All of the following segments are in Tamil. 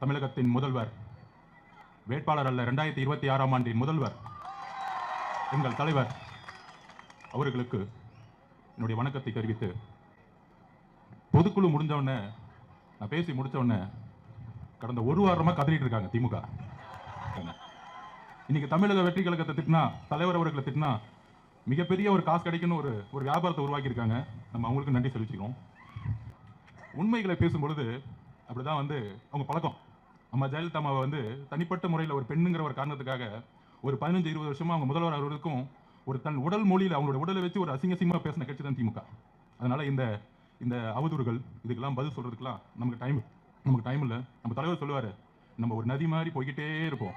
தமிழகத்தின் முதல்வர். வேட்பாளர் அல்ல ரெண்டாயிரத்தி இருபத்தி ஆறாம் ஆண்டின் முதல்வர். எங்கள் தலைவர் அவர்களுக்கு என்னுடைய வணக்கத்தை தெரிவித்து பொதுக்குழு முடிஞ்சவுடனே நான் பேசி முடிச்ச கடந்த ஒரு வாரமாக கதறிட்டு இருக்காங்க திமுக. இன்னைக்கு தமிழக வெற்றி கழகத்தை திட்டினா தலைவர் அவர்களை திட்டினா மிகப்பெரிய ஒரு காசு கிடைக்குன்னு ஒரு ஒரு வியாபாரத்தை உருவாக்கியிருக்காங்க. நம்ம அவங்களுக்கு நன்றி செலுத்திக்கிறோம். உண்மைகளை பேசும் பொழுது அப்படிதான் வந்து அவங்க பழக்கம். அம்மா ஜெயலலிதா அம்மாவை வந்து தனிப்பட்ட முறையில் ஒரு பெண்ணுங்கிற ஒரு காரணத்துக்காக ஒரு பதினஞ்சு இருபது வருஷமா அவங்க முதல்வர் அவர்களுக்கும் ஒரு தன் உடல் மொழியில் அவங்களோட உடலை வச்சு ஒரு அசிங்க பேசின கட்சி தான் திமுக. அதனால இந்த இந்த அவதூறுகள் இதுக்கெல்லாம் பதில் சொல்றதுக்கெல்லாம் நமக்கு டைம் நமக்கு டைம் இல்லை. நம்ம தலைவர் சொல்லுவார் நம்ம ஒரு நதி மாதிரி போய்கிட்டே இருப்போம்.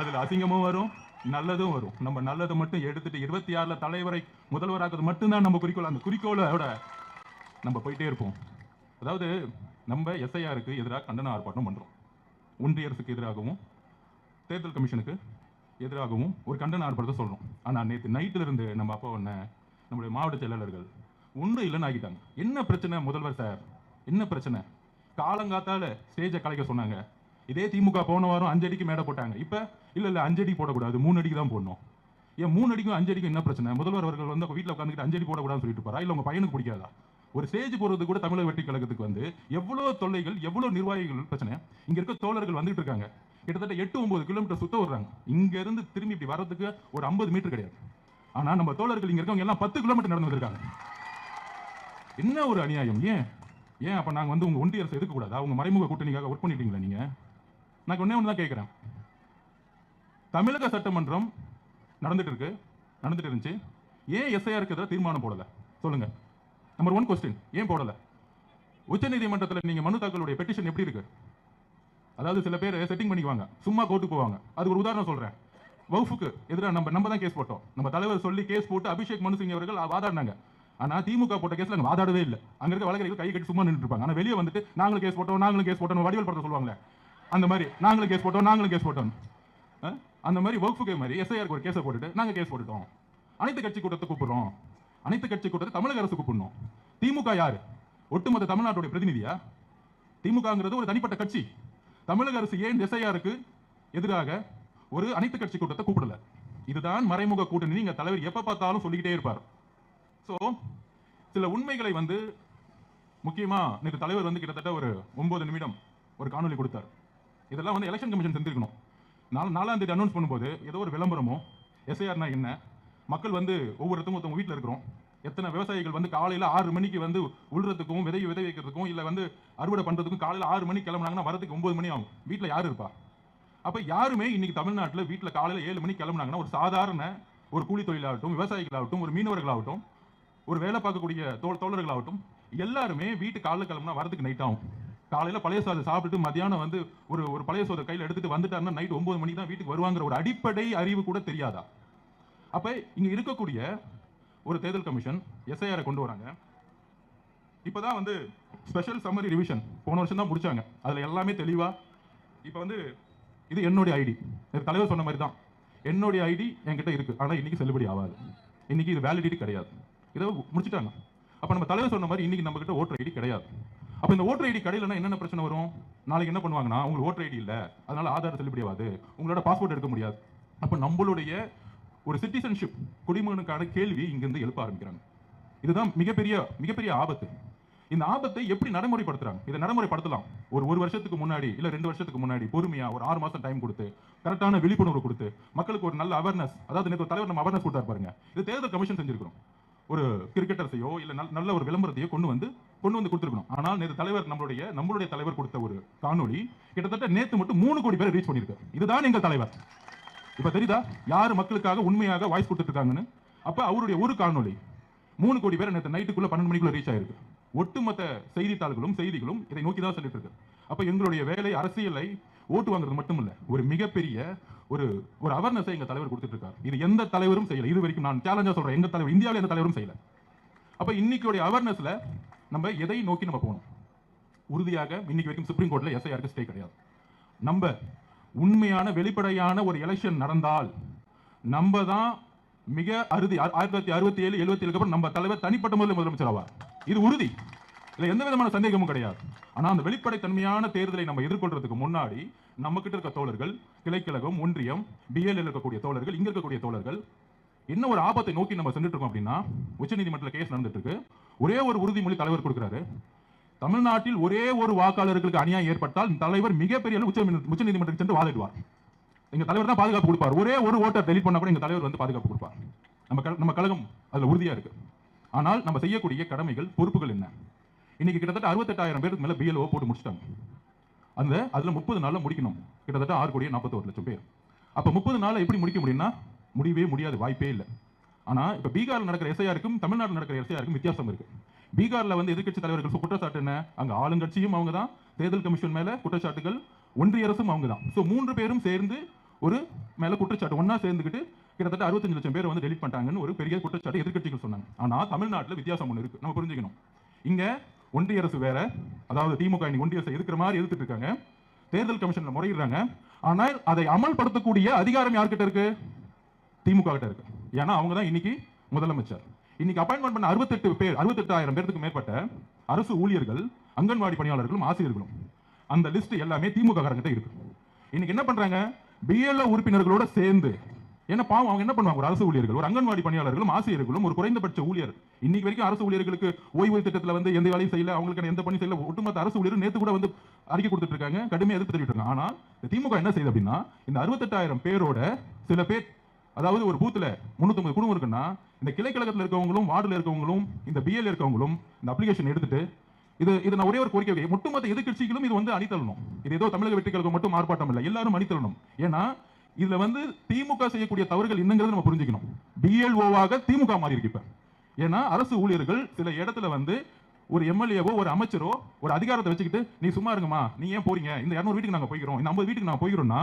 அதில் அசிங்கமும் வரும் நல்லதும் வரும். நம்ம நல்லதை மட்டும் எடுத்துட்டு இருபத்தி ஆறில் தலைவரை முதல்வராக்குறது மட்டும்தான் நம்ம குறிக்கோள். அந்த குறிக்கோளோட நம்ம போயிட்டே இருப்போம். அதாவது நம்ம எஸ்ஐஆருக்கு எதிராக கண்டன ஆர்ப்பாட்டம் பண்ணுறோம் ஒன்றிய அரசுக்கு எதிராகவும் தேர்தல் கமிஷனுக்கு எதிராகவும் ஒரு கண்டன ஆர்ப்பாட்டத்தை சொல்கிறோம் ஆனால் நேற்று நைட்டில் இருந்து நம்ம அப்பா ஒன்று நம்முடைய மாவட்ட செயலாளர்கள் ஒன்றும் இல்லைன்னு ஆகிட்டாங்க என்ன பிரச்சனை முதல்வர் சார்? என்ன பிரச்சனை? காலங்காத்தால ஸ்டேஜை கலைக்க சொன்னாங்க. இதே திமுக போன வாரம் அஞ்சு அடிக்கு மேடை போட்டாங்க. இப்போ இல்லை இல்லை அஞ்சு அடி போடக்கூடாது மூணு அடிக்கு தான் போடணும். ஏன் மூணு அடிக்கும் அஞ்சு அடிக்கும் என்ன பிரச்சனை? முதல்வர் அவர்கள் வந்து வீட்டில் உட்காந்துட்டு அஞ்சு அடி போடக்கூடாதுன்னு சொல்லிட்டு போறா இல்லை உங்கள் பையனுக்கு பிடிக்காதா? ஒரு ஸ்டேஜ் போகிறது கூட தமிழக வெற்றி கழகத்துக்கு வந்து எவ்வளோ தொல்லைகள் எவ்வளோ நிர்வாகிகள் பிரச்சனை? இங்கே இருக்க தோழர்கள் வந்துட்டு இருக்காங்க. கிட்டத்தட்ட எட்டு ஒம்பது கிலோமீட்டர் சுத்த வர்றாங்க இங்கேருந்து திரும்பி இப்படி வர்றதுக்கு ஒரு ஐம்பது மீட்டர் கிடையாது. ஆனால் நம்ம தோழர்கள் இங்கே இருக்கவங்க எல்லாம் பத்து கிலோமீட்டர் நடந்து வந்திருக்காங்க. என்ன ஒரு அநியாயம்? ஏன்? ஏன் அப்போ நாங்கள் வந்து உங்கள் ஒன்றிய அரசு எதுக்க கூடாதா? மறைமுக கூட்டணிக்காக ஒர்க் பண்ணிட்டீங்களா நீங்கள் நான் ஒன்றே ஒன்று தான் கேட்குறேன் தமிழக சட்டமன்றம் நடந்துட்டு இருக்கு. நடந்துட்டு இருந்துச்சு. ஏன் எஸ்ஐஆருக்கு எதிராக தீர்மானம் போடலை? சொல்லுங்கள் நம்பர் ஒன் கொஸ்டின் ஏன் போடல? உச்சநீதிமன்றத்தில் நீங்க மனு தாக்கலுடைய பெட்டிஷன் எப்படி இருக்கு? அதாவது சில பேர் செட்டிங் பண்ணிக்குவாங்க சும்மா கோர்ட்டுக்கு போவாங்க. அது ஒரு உதாரணம் சொல்றேன். வகுப்புக்கு எதிராக நம்ம நம்ம தான் கேஸ் போட்டோம். நம்ம தலைவர் சொல்லி கேஸ் போட்டு அபிஷேக் மனு சிங் அவர்கள் வாதாடினாங்க. ஆனால் திமுக போட்ட கேஸில் அங்கே வாதாடவே இல்லை. அங்கே இருக்க வழக்கறிஞர்கள் கை கட்டி சும்மா நின்று இருப்பாங்க. ஆனால் வெளியே வந்துட்டு நாங்களும் கேஸ் போட்டோம் நாங்களும் கேஸ் போட்டோம் வடிவல் படத்தை சொல்லுவாங்களே அந்த மாதிரி நாங்களும் கேஸ் போட்டோம் நாங்களும் கேஸ் போட்டோம் அந்த மாதிரி வகுப்புக்கு மாதிரி எஸ்ஐஆருக்கு ஒரு கேஸை போட்டுட்டு நாங்கள் கேஸ் போட்டுட்டோம். அனைத்து கட்சி கூட்டத்தை கூப்பிடுறோம். அனைத்து கட்சி கூட்டத்தை தமிழக அரசு பண்ணும் திமுக யாரு? ஒட்டுமொத்த தமிழ்நாட்டுடைய பிரதிநிதியா? திமுகங்கிறது ஒரு தனிப்பட்ட கட்சி. தமிழக அரசு ஏன் திசையாருக்கு எதிராக ஒரு அனைத்து கட்சி கூட்டத்தை கூப்பிடல? இதுதான் மறைமுக கூட்டணி. நீங்க தலைவர் எப்ப பார்த்தாலும் சொல்லிக்கிட்டே இருப்பார். ஸோ சில உண்மைகளை வந்து முக்கியமா நேற்று தலைவர் வந்து கிட்டத்தட்ட ஒரு ஒன்பது நிமிடம் ஒரு காணொலி கொடுத்தார். இதெல்லாம் வந்து எலெக்ஷன் கமிஷன் செஞ்சிருக்கணும். நாலு நாலாம் தேதி அனௌன்ஸ் பண்ணும்போது ஏதோ ஒரு விளம்பரமோ எஸ்ஐஆர்னா என்ன? மக்கள் வந்து ஒவ்வொருத்தவங்க ஒருத்தவங்க வீட்டில் இருக்கிறோம். எத்தனை விவசாயிகள் வந்து காலையில் ஆறு மணிக்கு வந்து உள்றதுக்கும் விதை விதை வைக்கிறதுக்கும் இல்லை வந்து அறுவடை பண்ணுறதுக்கும் காலையில் ஆறு மணிக்கு கிளம்புனாங்கன்னா வரதுக்கு ஒன்பது மணி ஆகும். வீட்டில் யார் இருப்பா? அப்போ யாருமே இன்னைக்கு தமிழ்நாட்டில் வீட்டில் காலையில் ஏழு மணிக்கு கிளம்புனாங்கன்னா ஒரு சாதாரண ஒரு கூலி தொழிலாகட்டும் விவசாயிகளாகட்டும் ஒரு மீனவர்களாகட்டும் ஒரு வேலை பார்க்கக்கூடிய தோல் தோழர்களாகட்டும் எல்லாருமே வீட்டு காலையில் கிளம்புனா வரதுக்கு நைட் ஆகும். காலையில் பழைய சாதம் சாப்பிட்டுட்டு மத்தியானம் வந்து ஒரு ஒரு பழைய சோதை கையில் எடுத்துகிட்டு வந்துட்டாருன்னா நைட் ஒம்பது மணிக்கு தான் வீட்டுக்கு வருவாங்கிற ஒரு அடிப்படை அறிவு கூட தெரியாதா? அப்போ இங்கே இருக்கக்கூடிய ஒரு தேர்தல் கமிஷன் எஸ்ஐஆரை கொண்டு வராங்க. இப்போ தான் வந்து ஸ்பெஷல் சம்மரி ரிவிஷன் போன வருஷம் தான் முடிச்சாங்க. அதில் எல்லாமே தெளிவாக இப்போ வந்து இது என்னுடைய ஐடி தலைவர் சொன்ன மாதிரி தான். என்னுடைய ஐடி என்கிட்ட இருக்குது ஆனால் இன்னைக்கு செல்லுபடி ஆகாது. இன்னைக்கு இது வேலிடிட்டி கிடையாது. இதை முடிச்சிட்டாங்க. அப்போ நம்ம தலைவர் சொன்ன மாதிரி இன்றைக்கி நம்மக்கிட்ட ஓட்டர் ஐடி கிடையாது. அப்போ இந்த ஓட்டர் ஐடி கிடையிலன்னா என்னென்ன பிரச்சனை வரும்? நாளைக்கு என்ன பண்ணுவாங்கன்னா உங்களுக்கு ஓட்டர் ஐடி இல்லை. அதனால் ஆதார் செல்லுபடி ஆகாது. உங்களோட பாஸ்போர்ட் எடுக்க முடியாது. அப்போ நம்மளுடைய ஒரு சிட்டிசன்ஷிப் குடிமகனுக்கான கேள்வி இங்கிருந்து எழுப்ப ஆரம்பிக்கிறாங்க. இதுதான் மிகப்பெரிய மிகப்பெரிய ஆபத்து. இந்த ஆபத்தை எப்படி நடைமுறைப்படுத்துறாங்க? இதை நடைமுறைப்படுத்தலாம். ஒரு ஒரு வருஷத்துக்கு முன்னாடி இல்ல ரெண்டு வருஷத்துக்கு முன்னாடி பொறுமையா ஒரு ஆறு மாசம் டைம் கொடுத்து கரெக்டான விழிப்புணர்வு கொடுத்து மக்களுக்கு ஒரு நல்ல அவேர்னஸ் அதாவது நேற்று தலைவர் நம்ம அவேர்னஸ் கொடுத்தாரு பாருங்க. இது தேர்தல் கமிஷன் செஞ்சிருக்கிறோம் ஒரு கிரிக்கெட்டர்ஸையோ இல்ல நல்ல- நல்ல ஒரு விளம்பரத்தையோ கொண்டு வந்து கொண்டு வந்து கொடுத்துருக்கணும். ஆனால் நேற்று தலைவர் நம்மளுடைய நம்மளுடைய தலைவர் கொடுத்த ஒரு காணொலி கிட்டத்தட்ட நேற்று மட்டும் மூணு கோடி பேர் ரீச் பண்ணியிருக்காரு இதுதான் எங்கள் தலைவர். இப்ப தெரியுதா? யார் மக்களுக்காக உண்மையாக வாய்ஸ் கொடுத்துட்டு இருக்காங்கன்னு அப்ப அவருடைய ஒரு காணொளி. மூணு கோடி பேர் நேற்று நைட்டுக்குள்ள பன்னெண்டு மணிக்குள்ள ரீச் ஆயிருக்கு. ஒட்டுமொத்த செய்தித்தாள்களும் செய்திகளும் இதை நோக்கி தான் சொல்லிட்டு இருக்கு. அப்ப எங்களுடைய வேலை அரசியலை ஓட்டு வாங்குறது மட்டும் இல்ல ஒரு மிகப்பெரிய ஒரு ஒரு அவேர்னஸை எங்க தலைவர் கொடுத்துட்டு இருக்காரு இது எந்த தலைவரும் செய்யல. இது வரைக்கும் நான் சேலஞ்சா சொல்றேன். எங்க தலைவர் இந்தியாவில் எந்த தலைவரும் செய்யல. அப்ப இன்னைக்குடைய அவேர்னஸ்ல நம்ம எதை நோக்கி நம்ம போகணும்? உறுதியாக இன்னைக்கு வரைக்கும் சுப்ரீம் கோர்ட்ல எஸ்ஐஆருக்கு ஸ்டே கிடையாது. நம்ம உண்மையான வெளிப்படையான ஒரு எலெக்ஷன் நடந்தால் நம்ம தான் மிக அறுதி ஆயிரத்தி தொள்ளாயிரத்தி அறுபத்தி ஏழு எழுபத்தி ஏழுக்கு அப்புறம் நம்ம தலைவர் தனிப்பட்ட முறையில் முதலமைச்சர் ஆவார். இது உறுதி. இல்லை எந்த விதமான சந்தேகமும் கிடையாது. ஆனால் அந்த வெளிப்படைத்தன்மையான தேர்தலை நம்ம எதிர்கொள்றதுக்கு முன்னாடி நம்ம கிட்ட இருக்க தோழர்கள் கிளைக்கழகம் ஒன்றியம் பிஎல் இருக்கக்கூடிய தோழர்கள் இங்க இருக்கக்கூடிய தோழர்கள் என்ன ஒரு ஆபத்தை நோக்கி நம்ம சென்றுட்டு இருக்கோம் அப்படின்னா உச்சநீதிமன்றத்தில் கேஸ் நடந்துட்டு இருக்கு. ஒரே ஒரு உறுதிமொழி தலைவர் கொடுக்குறாரு. தமிழ்நாட்டில் ஒரே ஒரு வாக்காளர்களுக்கு அநியாயம் ஏற்பட்டால் தலைவர் மிகப்பெரிய உச்ச உச்சநீதிமன்றத்துக்கு சென்று வாதிடுவார். எங்க தலைவர் தான் பாதுகாப்பு கொடுப்பார். ஒரே ஒரு ஓட்டர் டெலிட் பண்ணா கூட எங்க தலைவர் வந்து பாதுகாப்பு கொடுப்பார். நம்ம க நம்ம கழகம் அதுல உறுதியா இருக்கு. ஆனால் நம்ம செய்யக்கூடிய கடமைகள் பொறுப்புகள் என்ன? இன்னைக்கு கிட்டத்தட்ட அறுபத்தெட்டாயிரம் பேருக்கு மேல பிஎல்ஓ போட்டு முடிச்சிட்டாங்க. அந்த அதுல முப்பது நாள்ல முடிக்கணும். கிட்டத்தட்ட ஆறு கோடியே நாற்பத்தோரு லட்சம் பேர். அப்ப முப்பது நாள்ல எப்படி முடிக்க முடியும்னா முடியவே முடியாது வாய்ப்பே இல்லை. ஆனா இப்ப பீகாரில் நடக்கிற எஸ்ஐஆருக்கும் தமிழ்நாட்டில் நடக்கிற எஸ்ஐஆருக்கும் வித்தியாசம் இருக்கு. பீகார்ல வந்து எதிர்க்கட்சி தலைவர்கள் குற்றச்சாட்டு என்ன? அங்க ஆளுங்கட்சியும் அவங்க தான் தேர்தல் கமிஷன் மேல குற்றச்சாட்டுகள் ஒன்றிய அரசும் அவங்க தான் ஸோ மூன்று பேரும் சேர்ந்து ஒரு மேல குற்றச்சாட்டு ஒன்றா சேர்ந்துக்கிட்டு கிட்டத்தட்ட அறுபத்தஞ்சு லட்சம் பேர் வந்து டெலிட் பண்ணிட்டாங்கன்னு ஒரு பெரிய குற்றச்சாட்டு எதிர்க்கட்சிகள் சொன்னாங்க. ஆனா தமிழ்நாட்டில் வித்தியாசம் ஒன்று இருக்கு. நம்ம புரிஞ்சுக்கணும். இங்க ஒன்றிய அரசு வேற அதாவது திமுக இன்னைக்கு ஒன்றிய அரசு எதிர்க்கிற மாதிரி எதிர்த்துட்டு இருக்காங்க. தேர்தல் கமிஷன்ல முறையிடுறாங்க. ஆனால் அதை அமல்படுத்தக்கூடிய அதிகாரம் யார்கிட்ட இருக்கு? திமுக கிட்ட இருக்கு. ஏன்னா அவங்க தான் இன்னைக்கு முதலமைச்சர். இன்னைக்கு அப்பாயின்மெண்ட் பண்ண அறுபத்தெட்டு பேர் அறுபத்தெட்டாயிரம் பேருக்கு மேற்பட்ட அரசு ஊழியர்கள் அங்கன்வாடி பணியாளர்களும் ஆசிரியர்களும். அந்த லிஸ்ட் எல்லாமே திமுக காரங்கிட்ட இருக்கு. இன்னைக்கு என்ன பண்றாங்க? பிஎல்ஓ உறுப்பினர்களோட சேர்ந்து ஏன்னா பாவம் அவங்க என்ன பண்ணுவாங்க? ஒரு அரசு ஊழியர்கள் ஒரு அங்கன்வாடி பணியாளர்களும் ஆசிரியர்களும் ஒரு குறைந்தபட்ச ஊழியர். இன்னைக்கு வரைக்கும் அரசு ஊழியர்களுக்கு ஓய்வு திட்டத்தில் வந்து எந்த வேலையும் செய்யல அவங்களுக்கு எந்த பணி செய்யல. ஒட்டுமொத்த அரசு ஊழியர் நேத்து கூட வந்து அறிக்கை கொடுத்துட்டு இருக்காங்க. கடுமையா எதிர்ப்பு தெரிவிட்டு இருக்காங்க. ஆனால் திமுக என்ன செய்யுது அப்படின்னா இந்த அறுபத்தெட்டாயிரம் பேரோட சில பேர் அதாவது ஒரு பூத்துல முன்னூத்தம்பது குடும்பம் இருக்குன்னா இந்த கிளைக்கழகத்தில் இருக்கவங்களும் வார்டில் இருக்கவங்களும் இந்த பிஎல் இருக்கவங்களும் இந்த அப்ளிகேஷன் எடுத்துட்டு இது இது நான் ஒரே ஒரு கோரிக்கை வைக்க ஒட்டுமொத்த எதிர்கட்சிகளும் இது வந்து அணித்தள்ளணும் இது ஏதோ தமிழக வெற்றி கழகம் மட்டும் ஆர்ப்பாட்டம் இல்லை எல்லாரும் அணித்தள்ளணும் ஏன்னா இதுல வந்து திமுக செய்யக்கூடிய தவறுகள் என்னங்கிறது நம்ம புரிஞ்சுக்கணும். பிஎல்ஓவாக திமுக மாறி இருக்கு இப்ப. ஏன்னா அரசு ஊழியர்கள் சில இடத்துல வந்து ஒரு எம்எல்ஏவோ ஒரு அமைச்சரோ ஒரு அதிகாரத்தை வச்சுக்கிட்டு நீ சும்மா இருங்கம்மா. நீ ஏன் போறீங்க? இந்த இரநூறு வீட்டுக்கு நாங்கள் போய்க்கிறோம். இந்த ஐம்பது வீட்டுக்கு நாங்கள் போய்க்கிறோம்னா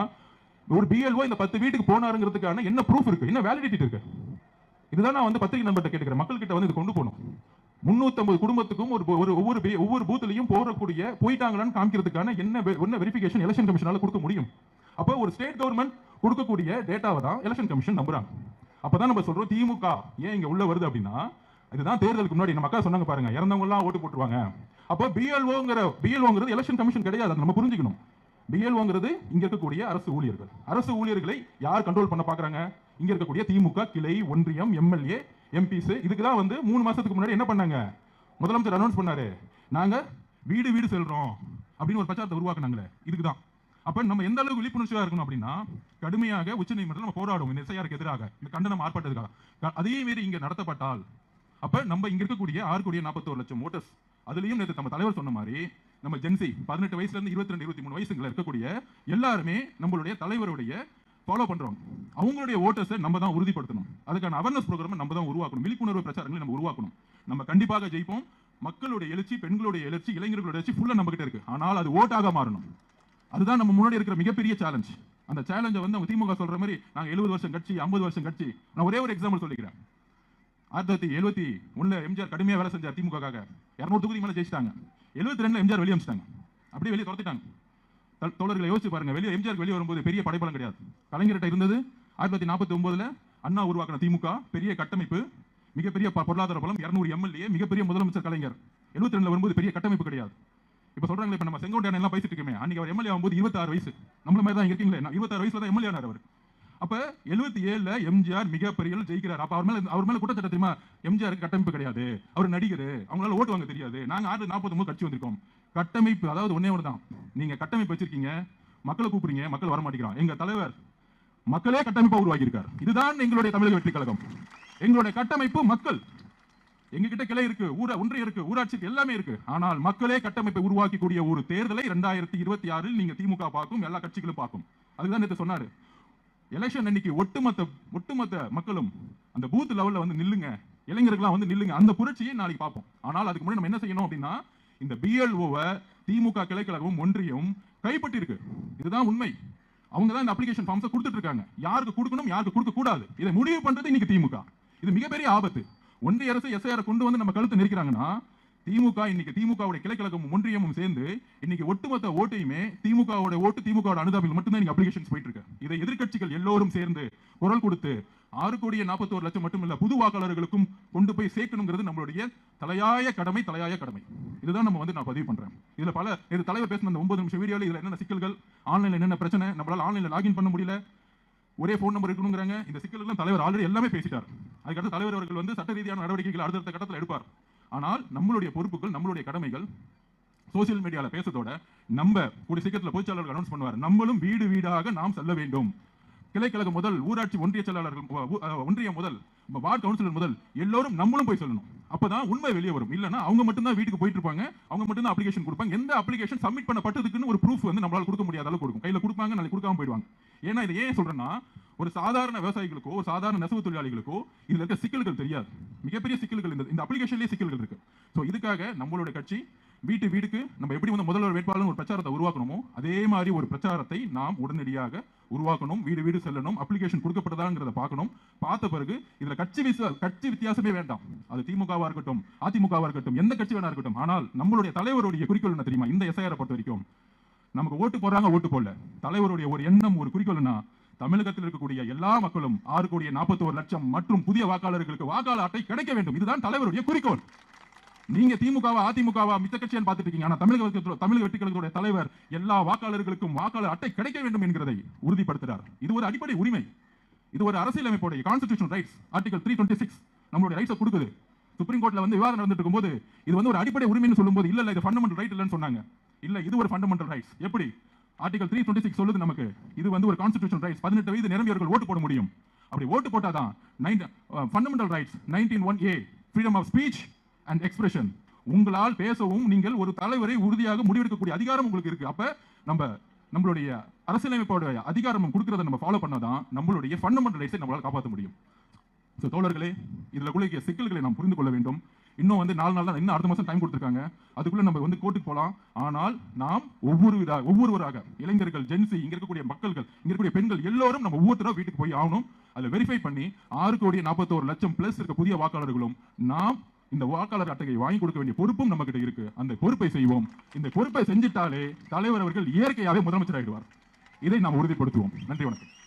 ஒரு பிஎல்ஓ இந்த பத்து வீட்டுக்கு போனாருங்கிறதுக்கான என்ன ப்ரூஃப் இருக்கு? என்ன வேலிடிட்டி இருக்கு? இதுதான் நான் வந்து பத்திரிகை நண்பர்கிட்ட கேட்டுக்கிறேன். மக்கள்கிட்ட வந்து இது கொண்டு போகணும். முன்னூத்தம்பது குடும்பத்துக்கும் ஒரு ஒரு ஒவ்வொரு பே- ஒவ்வொரு பூத்துலையும் போறக்கூடிய போயிட்டாங்களான்னு காமிக்கிறதுக்கான என்ன வெ- என்ன வெரிஃபிகேஷன் எலெக்ஷன் கமிஷனால கொடுக்க முடியும்? அப்போ ஒரு ஸ்டேட் கவர்மெண்ட் கொடுக்கக்கூடிய டேட்டாவை தான் எலெக்ஷன் கமிஷன் நம்புறாங்க. அப்பதான் நம்ம சொல்றோம் திமுக ஏன் இங்க உள்ள வருது அப்படின்னா இதுதான் தேர்தலுக்கு முன்னாடி நம்ம அக்கா சொன்னாங்க பாருங்க இறந்தவங்க எல்லாம் ஓட்டு போட்டுருவாங்க. அப்போ பிஎல்ஓங்கிற பிஎல்ஓங்கிறது எலெக்ஷன் கமிஷன் கிடையாது அதை நம்ம புரிஞ்சுக்கணும். பிஎல்ஓங்கிறது இங்க இருக்கக்கூடிய அரசு ஊழியர்கள். அரசு ஊழியர்களை யார் கண்ட்ரோல் பண்ண பாக்குறாங்க? இங்க இருக்கக்கூடிய திமுக கிளை ஒன்றியம் எம்எல்ஏ எம்பிஸ் இதுக்கு தான் வந்து மூணு மாசத்துக்கு முன்னாடி என்ன பண்ணாங்க? முதலமைச்சர் அனௌன்ஸ் பண்ணாரு. நாங்க வீடு வீடு செல்றோம் அப்படின்னு ஒரு பிரச்சாரத்தை உருவாக்குனாங்களே இதுக்கு தான். அப்ப நம்ம எந்த அளவுக்கு விழிப்புணர்ச்சியா இருக்கணும் அப்படின்னா கடுமையாக உச்சநீதிமன்றத்தில் நம்ம போராடுவோம் இந்த எஸ்ஐஆருக்கு எதிராக இந்த கண்டனம் ஆர்ப்பாட்டத்துக்காக. அதே மாரி இங்க நடத்தப்பட்டால் அப்ப நம்ம இங்க இருக்கக்கூடிய ஆறு கோடியே நாற்பத்தோரு லட்சம் ஓட்டர்ஸ் அதுலயும் நேற்று நம்ம தலைவர் சொன்ன மாதிரி நம்ம ஜென்சி பதினெட்டு வயசுல இருந்து இருபத்தி ரெண்டு இருபத்தி மூணு வயசுங்கள இருக்கக்கூடிய எல்லாருமே நம்மளுடைய தலைவருடைய ஃபாலோ பண்ணுறோம் அவங்களுடைய ஓட்டர்ஸை நம்ம தான் உறுதிப்படுத்தணும். அதுக்கான அவேர்னஸ் ப்ரோக்ராம் நம்ம தான் உருவாக்கணும். விழிப்புணர்வு பிரச்சாரங்களை நம்ம உருவாக்கணும். நம்ம கண்டிப்பாக ஜெயிப்போம். மக்களுடைய எழுச்சி பெண்களுடைய எழுச்சி இளைஞர்களுடைய எழுச்சி ஃபுல்லாக நம்ம இருக்குது இருக்கு. ஆனால் அது ஓட்டாக மாறணும். அதுதான் நம்ம முன்னாடி இருக்கிற மிகப்பெரிய சேலஞ்ச் அந்த சேலஞ்சை வந்து அவங்க திமுக சொல்கிற மாதிரி நாங்கள் எழுபது வருஷம் கட்சி ஐம்பது வருஷம் கட்சி. நான் ஒரே ஒரு எக்ஸாம்பிள் சொல்லிக்கிறேன். ஆயிரத்தி தொள்ளாயிரத்தி எழுபத்தி ஒன்றில் எம்ஜிஆர் கடுமையாக வேலை செஞ்சார் திமுகக்காக. இரநூறு தொகுதி மேலே ஜெயிச்சிட்டாங்க. எழுபத்தி ரெண்டில் எம்ஜிஆர் வெளியே அமிச்சிட்டாங்க அப்படியே வெளியே துரத்திட்டாங்க. தோழர்களை யோசிச்சு பாருங்க. வெளியே எம்ஜிஆர் வெளியே வரும்போது பெரிய படைப்பலம் கிடையாது. கலைஞர்கிட்ட இருந்தது ஆயிரத்தி தொள்ளாயிரத்தி நாற்பத்தி ஒன்பதுல அண்ணா உருவாக்கின திமுக பெரிய கட்டமைப்பு மிகப்பெரிய ப- பொருளாதார பலம் இருநூறு எம்எல்ஏ மிகப்பெரிய முதலமைச்சர் கலைஞர். எழுபத்தி ரெண்டுல வரும்போது பெரிய கட்டமைப்பு கிடையாது. இப்ப சொல்றாங்க இப்ப நம்ம செங்கோட்டையன் எல்லாம் பேசிட்டு இருக்கோமே. அன்னைக்கு அவர் எம்எல்ஏ ஆகும்போது இருபத்தாறு வயசு. நம்மள மாதிரி தான் இருக்கீங்களே இருபத்தாறு வயசுல தான் எம்எல்ஏ ஆனார் அவர். அப்ப எழுபத்தி ஏழுல எம்ஜிஆர் மிகப்பெரிய ஜெயிக்கிறார். அப்ப அவர் மேல அவர் மேல குற்றச்சாட்டு தெரியுமா? எம்ஜிஆருக்கு கட்டமைப்பு கிடையாது. அவர் நடிகர். அவங்களால ஓட்டு வாங்க தெரியாது. நாங்க ஆறு நாற்பத்தி கட்சி வந்திருக்கோம். கட்டமைப்பு அதாவது ஒன்னே ஒன்று தான் நீங்க கட்டமைப்பு வச்சிருக்கீங்க மக்களை கூப்பிடுறீங்க மக்கள் வர மாட்டேங்கிறான் எங்க தலைவர் மக்களே கட்டமைப்பை உருவாக்கி இருக்கார் இதுதான் எங்களுடைய தமிழக வெற்றி கழகம். எங்களுடைய கட்டமைப்பு மக்கள். எங்ககிட்ட கிளை இருக்கு ஊர ஒன்றிய இருக்கு ஊராட்சிக்கு எல்லாமே இருக்கு. ஆனால் மக்களே கட்டமைப்பை உருவாக்கக்கூடிய ஒரு தேர்தலை ரெண்டாயிரத்தி இருபத்தி ஆறில் நீங்க திமுக பார்க்கும் எல்லா கட்சிகளும் பார்க்கும். அதுதான் நேற்று சொன்னாரு. எலெக்ஷன் அன்னைக்கு ஒட்டுமொத்த ஒட்டுமொத்த மக்களும் அந்த பூத் லெவலில் வந்து நில்லுங்க. இளைஞர்கள்லாம் வந்து நில்லுங்க. அந்த புரட்சியை நாளைக்கு பார்ப்போம். ஆனால் அதுக்கு முன்னாடி நம்ம என்ன செய்யணும் அப்படின்னா இந்த பிஎல்ஓவை திமுக கிளைக்கழகமும் ஒன்றியம் கைப்பற்றிருக்கு இதுதான் உண்மை. அவங்க தான் இந்த அப்ளிகேஷன் ஃபார்ம்ஸை கொடுத்துட்டு இருக்காங்க யாருக்கு கொடுக்கணும் யாருக்கு கொடுக்க கூடாது இதை முடிவு பண்றது இன்னைக்கு திமுக. இது மிகப்பெரிய ஆபத்து. ஒன்றிய அரசு எஸ்ஐஆர் கொண்டு வந்து நம்ம கழுத்து நெருக்கிறாங்கன்னா திமுக இன்னைக்கு திமுகவுடைய கிளைக்கழகமும் ஒன்றியமும் சேர்ந்து இன்னைக்கு ஒட்டுமொத்த ஓட்டையுமே திமுகவோட ஓட்டு திமுகவோட அனுதாபில் மட்டும்தான் இன்னைக்கு அப்ளிகேஷன்ஸ் போயிட்டு இருக்கு இதை எதிர்க்கட்சிகள் எல்லோரும் சேர்ந்து குரல் கொடுத்து ஆறு கோடியே நாற்பத்தோரு லட்சம் மட்டுமில்ல புது வாக்காளர்களுக்கும் கொண்டு போய் சேர்க்கணுங்கிறது நம்மளுடைய தலையாய கடமை தலையாய கடமை. இதுதான் நம்ம வந்து நான் பதிவு பண்றேன். இதுல பல இது தலைவர் பேசின அந்த ஒன்பது நிமிஷம் வீடியோவில் இதுல என்னென்ன சிக்கல்கள் ஆன்லைன்ல என்னென்ன பிரச்சனை நம்மளால ஆன்லைன்ல லாகின் பண்ண முடியல ஒரே ஃபோன் நம்பர் இருக்கணுங்கிறாங்க. இந்த சிக்கல்கள் தலைவர் ஆல்ரெடி எல்லாமே பேசிட்டார். அதுக்கடுத்து தலைவர் அவர்கள் வந்து சட்ட ரீதியான நடவடிக்கைகள் அடுத்தடுத்த கட்டத்தில் எடுப்பார். ஆனால் நம்மளுடைய பொறுப்புகள் நம்மளுடைய கடமைகள் சோசியல் மீடியாவில் பேசுறதோட நம்ம கூடிய சீக்கிரத்தில் பொதுச்சாளர்கள் அனௌன்ஸ் பண்ணுவார். நம்மளும் வீடு வீடாக நாம் செல்ல வேண்டும். கிளைக்கழகம் முதல் ஊராட்சி ஒன்றிய செயலாளர்கள் ஒன்றியம் முதல் வார்டு கவுன்சிலர் முதல் எல்லோரும் நம்மளும் போய் சொல்லணும். அப்பதான் உண்மை வெளியே வரும். இல்லைன்னா அவங்க மட்டும்தான் வீட்டுக்கு போயிட்டு இருப்பாங்க. அவங்க மட்டும்தான் அப்ளிகேஷன் கொடுப்பாங்க. எந்த அப்ளிகேஷன் சப்மிட் பண்ணப்பட்டதுக்குன்னு ஒரு ப்ரூஃப் வந்து நம்மளால கொடுக்க முடியாத அளவுக்கு கொடுக்கும். கையில கொடுப்பாங்க நாளைக்கு கொடுக்காம போயிடுவாங்க. ஏன்னா இதை ஏன் சொல்றேன்னா ஒரு சாதாரண விவசாயிகளுக்கோ ஒரு சாதாரண நெசவு தொழிலாளிகளுக்கோ இதுல இருக்க சிக்கல்கள் தெரியாது. மிகப்பெரிய சிக்கல்கள் இந்த இந்த அப்ளிகேஷன்லேயே சிக்கல்கள் இருக்கு. ஸோ இதுக்காக நம்மளோட கட்சி வீட்டு வீடுக்கு நம்ம எப்படி வந்து முதல்வர் வேட்பாளர் ஒரு பிரச்சாரத்தை உருவாக்கணுமோ அதே மாதிரி ஒரு பிரச்சாரத்தை நாம் உடனடியாக உருவாக்கணும் வீடு வீடு செல்லணும் அப்ளிகேஷன் கொடுக்கப்பட்டதாங்கிறத பார்க்கணும். பார்த்த பிறகு இதுல கட்சி விச கட்சி வித்தியாசமே வேண்டாம். அது திமுகவா இருக்கட்டும் அதிமுகவா இருக்கட்டும் எந்த கட்சி வேணா இருக்கட்டும். ஆனால் நம்மளுடைய தலைவருடைய குறிக்கோள் என்ன தெரியுமா? இந்த எஸ்ஐஆரை பொறுத்த வரைக்கும் நமக்கு ஓட்டு போடுறாங்க ஓட்டு போடல. தலைவருடைய ஒரு எண்ணம் ஒரு குறிக்கோள்னா தமிழகத்தில் இருக்கக்கூடிய எல்லா மக்களும் ஆறு கோடியே நாற்பத்தோரு லட்சம் மற்றும் புதிய வாக்காளர்களுக்கு வாக்காளர் அட்டை கிடைக்க வேண்டும். இதுதான் தலைவருடைய குறிக்கோள். நீங்க திமுகவா அதிமுகவா மித்த கட்சியான்னு பார்த்துட்டு இருக்கீங்க. ஆனா தமிழக தமிழக வெற்றி தலைவர் எல்லா வாக்காளர்களுக்கும் வாக்காளர் அட்டை கிடைக்க வேண்டும் என்கிறதை உறுதிப்படுத்துகிறார் இது ஒரு அடிப்படை உரிமை. இது ஒரு அரசியலமைப்புடைய constitution rights article three twenty six நம்மளுடைய ரைட்ஸை கொடுக்குது. சுப்ரீம் கோர்ட்ல வந்து விவாதம் நடந்துட்டு இருக்கும்போது இது வந்து ஒரு அடிப்படை உரிமைன்னு சொல்லும்போது இல்ல இல்ல இது ஃபண்டமெண்டல் ரைட் இல்லைன்னு சொன்னாங்க. இல்ல இது ஒரு ஃபண்டமெண்டல் ரைட்ஸ் எப்படி? ஆர்டிகல் த்ரீ டுவெண்ட்டி சிக்ஸ் சொல்லுது நமக்கு. இது வந்து ஒரு கான்ஸ்டிடியூஷன் ரைட்ஸ் பதினெட்டு வயது நிரம்பியவர்கள் ஓட்டு போட முடியும். அப்படி ஓட்டு போட்டாதான் nine fundamental rights nineteen one A freedom of speech and expression உங்களால் பேசவும் நீங்கள் ஒரு தலைவரை உறுதியாக முடிவெடுக்கக்கூடிய அதிகாரம் உங்களுக்கு இருக்கு. அப்ப நம்ம நம்மளுடைய அரசியலமைப்போட அதிகாரம் கொடுக்கறத நம்ம ஃபாலோ பண்ணாதான் நம்மளுடைய ஃபண்டமெண்டல் ரைட்ஸை நம்மளால் காப்பாற்ற முடியும். ஸோ தோழர்களே இதில் குளிக்க சிக்கல்களை நாம் புரிந்து கொள்ள வேண்டும். இன்னும் வந்து நாலு நாள் தான் இன்னும் அடுத்த மாதம் டைம் கொடுத்துருக்காங்க. அதுக்குள்ளே நம்ம வந்து கோர்ட்டுக்கு போகலாம் ஆனால் நாம் ஒவ்வொரு விதா ஒவ்வொருவராக இளைஞர்கள் ஜென்சி இங்கே இருக்கக்கூடிய மக்கள்கள் இங்கே இருக்கக்கூடிய பெண்கள் எல்லோரும் நம்ம ஒவ்வொருத்தரும் வீட்டுக்கு போய் ஆகணும். அதில் வெரிஃபை பண்ணி ஆறு கோடி நாற்பத்தோரு லட்சம் பிளஸ் இருக்க புதிய வாக்காளர்களும் நாம் இந்த வாக்காளர் அட்டையை வாங்கி கொடுக்க வேண்டிய பொறுப்பும் நம்ம கிட்ட இருக்கு. அந்த பொறுப்பை செய்வோம். இந்த பொறுப்பை செஞ்சிட்டாலே தலைவர் அவர்கள் இயற்கையாகவே முதலமைச்சர் ஆகிடுவார் இதை நாம் உறுதிப்படுத்துவோம். நன்றி வணக்கம்.